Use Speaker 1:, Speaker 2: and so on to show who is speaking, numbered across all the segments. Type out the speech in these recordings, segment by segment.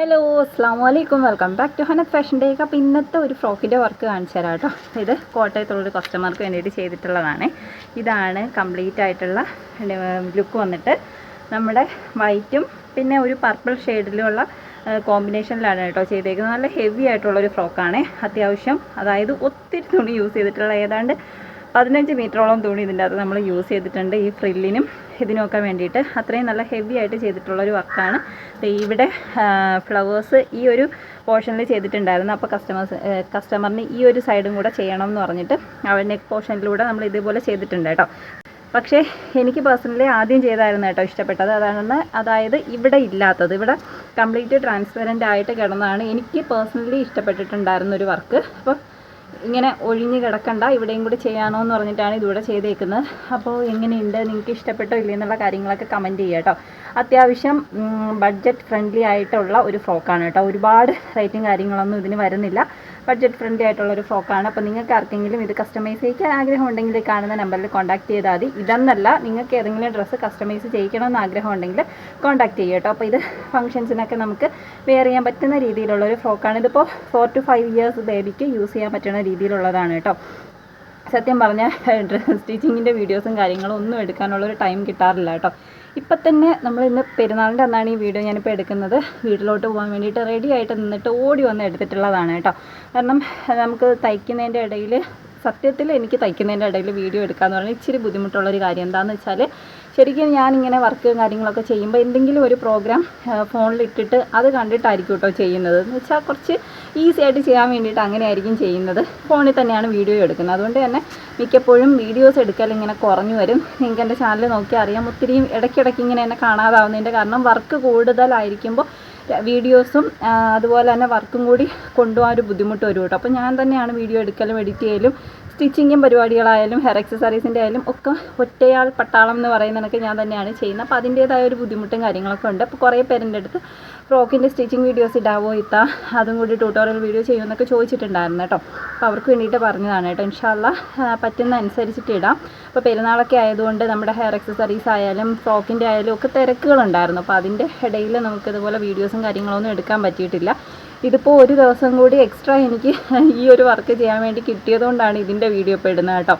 Speaker 1: Hello അസ്സാം വലൈക്കും welcome back to Hanath fashion day അപ്പോൾ ഇന്നത്തെ ഒരു ഫ്രോക്കിന്റെ വർക്ക് കാണിച്ചു തരാം കേട്ടോ. ഇത് കോട്ടയത്തുള്ളൊരു കസ്റ്റമർക്ക് വേണ്ടിയിട്ട് ചെയ്തിട്ടുള്ളതാണ്. ഇതാണ് കംപ്ലീറ്റ് ആയിട്ടുള്ള ലുക്ക് വന്നിട്ട് നമ്മുടെ വൈറ്റും പിന്നെ ഒരു പർപ്പിൾ ഷെയ്ഡിലുള്ള കോമ്പിനേഷനിലാണ് കേട്ടോ ചെയ്തേക്കുന്നത്. നല്ല ഹെവി ആയിട്ടുള്ള ഒരു ഫ്രോക്കാണ് അത്യാവശ്യം അതായത് ഒത്തിരി തുണി യൂസ് ചെയ്തിട്ടുള്ള ഏതാണ്ട് പതിനഞ്ച് മീറ്ററോളം തുണി ഇതിന്റെ അകത്ത് നമ്മൾ യൂസ് ചെയ്തിട്ടുണ്ട് ഈ ഫ്രില്ലിനും ഇതിനുമൊക്കെ വേണ്ടിയിട്ട് അത്രയും നല്ല ഹെവി ആയിട്ട് ചെയ്തിട്ടുള്ളൊരു വർക്കാണ്. ഇവിടെ ഫ്ലവേഴ്സ് ഈ ഒരു പോർഷനിൽ ചെയ്തിട്ടുണ്ടായിരുന്നു. അപ്പോൾ കസ്റ്റമേഴ്സ് കസ്റ്റമറിന് ഈ ഒരു സൈഡും കൂടെ ചെയ്യണം എന്ന് പറഞ്ഞിട്ട് അവരുടെ നെക്ക് പോർഷനിലൂടെ നമ്മൾ ഇതുപോലെ ചെയ്തിട്ടുണ്ട് കേട്ടോ. പക്ഷേ എനിക്ക് പേഴ്സണലി ആദ്യം ചെയ്തായിരുന്നു കേട്ടോ ഇഷ്ടപ്പെട്ടത്. അതാണ് അതായത് ഇവിടെ ഇല്ലാത്തത്. ഇവിടെ കംപ്ലീറ്റ് ട്രാൻസ്പെറന്റ് ആയിട്ട് കിടന്നതാണ് എനിക്ക് പേഴ്സണലി ഇഷ്ടപ്പെട്ടിട്ടുണ്ടായിരുന്ന ഒരു വർക്ക് അപ്പോൾ ഇങ്ങനെ ഒഴിഞ്ഞ് കിടക്കണ്ട ഇവിടെയും കൂടി ചെയ്യാനോ എന്ന് പറഞ്ഞിട്ടാണ് ഇതിവിടെ ചെയ്തേക്കുന്നത്. അപ്പോൾ എങ്ങനെയുണ്ട്? നിങ്ങൾക്ക് ഇഷ്ടപ്പെട്ടോ ഇല്ലേ എന്നുള്ള കാര്യങ്ങളൊക്കെ കമന്റ് ചെയ്യുക കേട്ടോ. അത്യാവശ്യം ബഡ്ജറ്റ് ഫ്രണ്ട്ലി ആയിട്ടുള്ള ഒരു ഫ്രോക്കാണ് കേട്ടോ. ഒരുപാട് റേറ്റും കാര്യങ്ങളൊന്നും ഇതിന് വരുന്നില്ല. ബഡ്ജറ്റ് ഫ്രണ്ട്ലി ആയിട്ടുള്ള ഒരു ഫ്രോക്കാണ് അപ്പോൾ നിങ്ങൾക്ക് ആർക്കെങ്കിലും ഇത് കസ്റ്റമൈസ് ചെയ്യിക്കാൻ ആഗ്രഹം ഉണ്ടെങ്കിൽ കാണുന്ന നമ്പറിൽ കോൺടാക്ട് ചെയ്താൽ മതി. ഇതെന്നല്ല നിങ്ങൾക്ക് ഏതെങ്കിലും ഡ്രസ്സ് കസ്റ്റമൈസ് ചെയ്യിക്കണമെന്ന് ആഗ്രഹം ഉണ്ടെങ്കിൽ കോൺടാക്ട് ചെയ്യുക കേട്ടോ. അപ്പോൾ ഇത് ഫംഗ്ഷൻസിനൊക്കെ നമുക്ക് വെയർ ചെയ്യാൻ പറ്റുന്ന രീതിയിലുള്ള ഒരു ഫ്രോക്കാണ് ഇതിപ്പോൾ ഫോർ ടു ഫൈവ് ഇയേഴ്സ് ബേബിക്ക് യൂസ് ചെയ്യാൻ പറ്റുന്ന രീതിയിലുള്ളതാണ് കേട്ടോ. സത്യം പറഞ്ഞാൽ സ്റ്റിച്ചിങ്ങിന്റെ വീഡിയോസും കാര്യങ്ങളും ഒന്നും എടുക്കാനുള്ളൊരു ടൈം കിട്ടാറില്ല കേട്ടോ. ഇപ്പം തന്നെ നമ്മൾ ഇന്ന് പെരുന്നാളിന്റെ അന്നാണ് ഈ വീഡിയോ ഞാനിപ്പോൾ എടുക്കുന്നത്. വീട്ടിലോട്ട് പോകാൻ വേണ്ടിയിട്ട് റെഡി ആയിട്ട് നിന്നിട്ട് ഓടി വന്ന് എടുത്തിട്ടുള്ളതാണ് കേട്ടോ. കാരണം നമുക്ക് തയ്ക്കുന്നതിന്റെ ഇടയിൽ സത്യത്തിൽ എനിക്ക് തയ്ക്കുന്നതിന്റെ ഇടയിൽ വീഡിയോ എടുക്കുക എടുക്കാന്ന് പറഞ്ഞാൽ ഇച്ചിരി ബുദ്ധിമുട്ടുള്ളൊരു കാര്യം എന്താണെന്ന് വെച്ചാൽ ശരിക്കും ഞാൻ ഇങ്ങനെ വർക്ക് കാര്യങ്ങളൊക്കെ ചെയ്യുമ്പോൾ എന്തെങ്കിലും ഒരു പ്രോഗ്രാം ഫോണിൽ ഇട്ടിട്ട് അത് കണ്ടിട്ടായിരിക്കും കേട്ടോ ചെയ്യുന്നത്. എന്ന് വെച്ചാൽ കുറച്ച് ഈസി ആയിട്ട് ചെയ്യാൻ വേണ്ടിയിട്ട് അങ്ങനെയായിരിക്കും ചെയ്യുന്നത്. ഫോണിൽ തന്നെയാണ് വീഡിയോ എടുക്കുന്നത്. അതുകൊണ്ട് തന്നെ മിക്കപ്പോഴും വീഡിയോസ് എടുക്കൽ ഇങ്ങനെ കുറഞ്ഞു വരും. നിങ്ങൾക്ക് എന്റെ ചാനൽ നോക്കി അറിയാം ഒത്തിരിയും ഇടയ്ക്കിടയ്ക്ക് ഇങ്ങനെ എന്നെ കാണാതാവുന്നതിന്റെ കാരണം വർക്ക് കൂടുതലായിരിക്കുമ്പോൾ വീഡിയോസും അതുപോലെ തന്നെ വർക്കും കൂടി കൊണ്ടുപോകാൻ ഒരു ബുദ്ധിമുട്ട് വരും കേട്ടോ. അപ്പോൾ ഞാൻ തന്നെയാണ് വീഡിയോ എടുക്കലും എഡിറ്റ് ചെയ്യലും സ്റ്റിച്ചിങ്ങും പരിപാടികളായാലും ഹെയർ എക്സസറീസിന്റെ ആയാലും ഒക്കെ ഒറ്റയാൾ പട്ടാളം എന്ന് പറയുന്നതൊക്കെ ഞാൻ തന്നെയാണ് ചെയ്യുന്നത്. അപ്പോൾ അതിന്റേതായ ഒരു ബുദ്ധിമുട്ടും കാര്യങ്ങളൊക്കെ ഉണ്ട്. അപ്പോൾ കുറേ പേരുടെ അടുത്ത് ഫ്രോക്കിന്റെ സ്റ്റിച്ചിങ് വീഡിയോസ് ഇടാവോ ഇത്താ? അതും കൂടി ട്യൂട്ടോറിയൽ വീഡിയോ ചെയ്യുമെന്നൊക്കെ ചോദിച്ചിട്ടുണ്ടായിരുന്നു കേട്ടോ. അപ്പോൾ അവർക്ക് വേണ്ടിയിട്ട് പറഞ്ഞതാണ് കേട്ടോ. ഇൻഷാല്ല പറ്റുന്ന അനുസരിച്ചിട്ട് ഇടാം. അപ്പോൾ പെരുന്നാളൊക്കെ ആയതുകൊണ്ട് നമ്മുടെ ഹെയർ എക്സസറീസ് ആയാലും ഫ്രോക്കിന്റെ ആയാലും ഒക്കെ തിരക്കുകളുണ്ടായിരുന്നു. അപ്പോൾ അതിന്റെ ഇടയിൽ നമുക്കിതുപോലെ വീഡിയോസും കാര്യങ്ങളൊന്നും എടുക്കാൻ പറ്റിയിട്ടില്ല. ഇതിപ്പോൾ ഒരു ദിവസം കൂടി എക്സ്ട്രാ എനിക്ക് ഈ ഒരു വർക്ക് ചെയ്യാൻ വേണ്ടി കിട്ടിയതുകൊണ്ടാണ് ഇതിന്റെ വീഡിയോ ഇപ്പോൾ ഇടുന്നത് കേട്ടോ.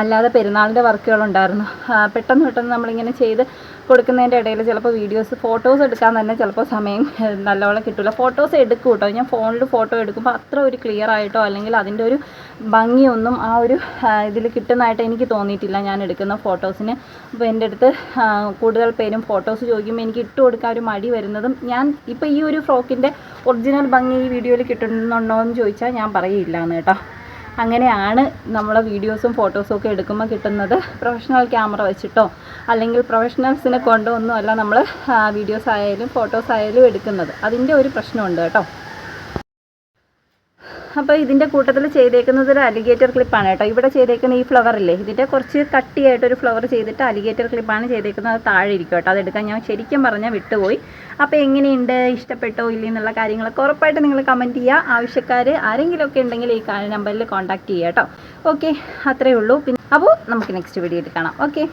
Speaker 1: അല്ലാതെ പെരുന്നാളിന്റെ വർക്കുകളുണ്ടായിരുന്നു. പെട്ടെന്ന് പെട്ടെന്ന് നമ്മളിങ്ങനെ ചെയ്ത് കൊടുക്കുന്നതിന്റെ ഇടയിൽ ചിലപ്പോൾ വീഡിയോസ് ഫോട്ടോസ് എടുക്കാൻ തന്നെ ചിലപ്പോൾ സമയം നല്ലവണ്ണം കിട്ടില്ല ഫോട്ടോസ് എടുക്കും കേട്ടോ ഞാൻ ഫോണിൽ ഫോട്ടോ എടുക്കുമ്പോൾ അത്ര ഒരു ക്ലിയർ ആയിട്ടോ അല്ലെങ്കിൽ അതിന്റെ ഒരു ഭംഗിയൊന്നും ആ ഒരു ഇതിൽ കിട്ടുന്നതായിട്ട് എനിക്ക് തോന്നിയിട്ടില്ല ഞാൻ എടുക്കുന്ന ഫോട്ടോസിന് അപ്പോൾ എന്റെ അടുത്ത് കൂടുതൽ പേരും ഫോട്ടോസ് ചോദിക്കുമ്പോൾ എനിക്ക് ഇട്ട് കൊടുക്കാൻ ഒരു മടി വരുന്നതും ഞാൻ ഇപ്പോൾ ഈ ഒരു ഫ്രോക്കിന്റെ ഒറിജിനൽ ഭംഗി ഈ വീഡിയോയിൽ കിട്ടുന്നുണ്ടോ എന്ന് ചോദിച്ചാൽ ഞാൻ പറയില്ല എന്ന് കേട്ടോ. അങ്ങനെയാണ് നമ്മളെ വീഡിയോസും ഫോട്ടോസും ഒക്കെ എടുക്കുമ്പോൾ കിട്ടുന്നത്. പ്രൊഫഷണൽ ക്യാമറ വെച്ചിട്ടോ അല്ലെങ്കിൽ പ്രൊഫഷണൽസിനെ കൊണ്ടോ ഒന്നും അല്ല നമ്മൾ വീഡിയോസ് ആയാലും ഫോട്ടോസ് ആയാലും എടുക്കുന്നത്. അതിന്റെ ഒരു പ്രശ്നമുണ്ട് കേട്ടോ. അപ്പോൾ ഇതിന്റെ കൂട്ടത്തിൽ ചെയ്തേക്കുന്നത് ഒരു അലിഗേറ്റർ ക്ലിപ്പാണ് കേട്ടോ. ഇവിടെ ചെയ്തേക്കുന്ന ഈ ഫ്ലവർ ഇല്ലേ? ഇതിന്റെ കുറച്ച് കട്ടിയായിട്ടൊരു ഫ്ലവർ ചെയ്തിട്ട് അലിഗേറ്റർ ക്ലിപ്പാണ് ചെയ്തേക്കുന്നത്. അത് താഴെ ഇരിക്കും കേട്ടോ. അതെടുക്കാൻ ഞാൻ ശരിക്കും പറഞ്ഞാൽ വിട്ടുപോയി. അപ്പോൾ എങ്ങനെയുണ്ട്? ഇഷ്ടപ്പെട്ടോ? ഇല്ലേ? എന്നുള്ള കാര്യങ്ങളൊക്കെ ഉറപ്പായിട്ട് നിങ്ങൾ കമന്റ് ചെയ്യുക. ആവശ്യക്കാർ ആരെങ്കിലുമൊക്കെ ഉണ്ടെങ്കിൽ ഈ നമ്പറിൽ കോൺടാക്റ്റ് ചെയ്യുക കേട്ടോ. ഓക്കെ അത്രയേ ഉള്ളൂ. പിന്നെ അപ്പോൾ നമുക്ക് നെക്സ്റ്റ് വീഡിയോയിൽ കാണാം. ഓക്കെ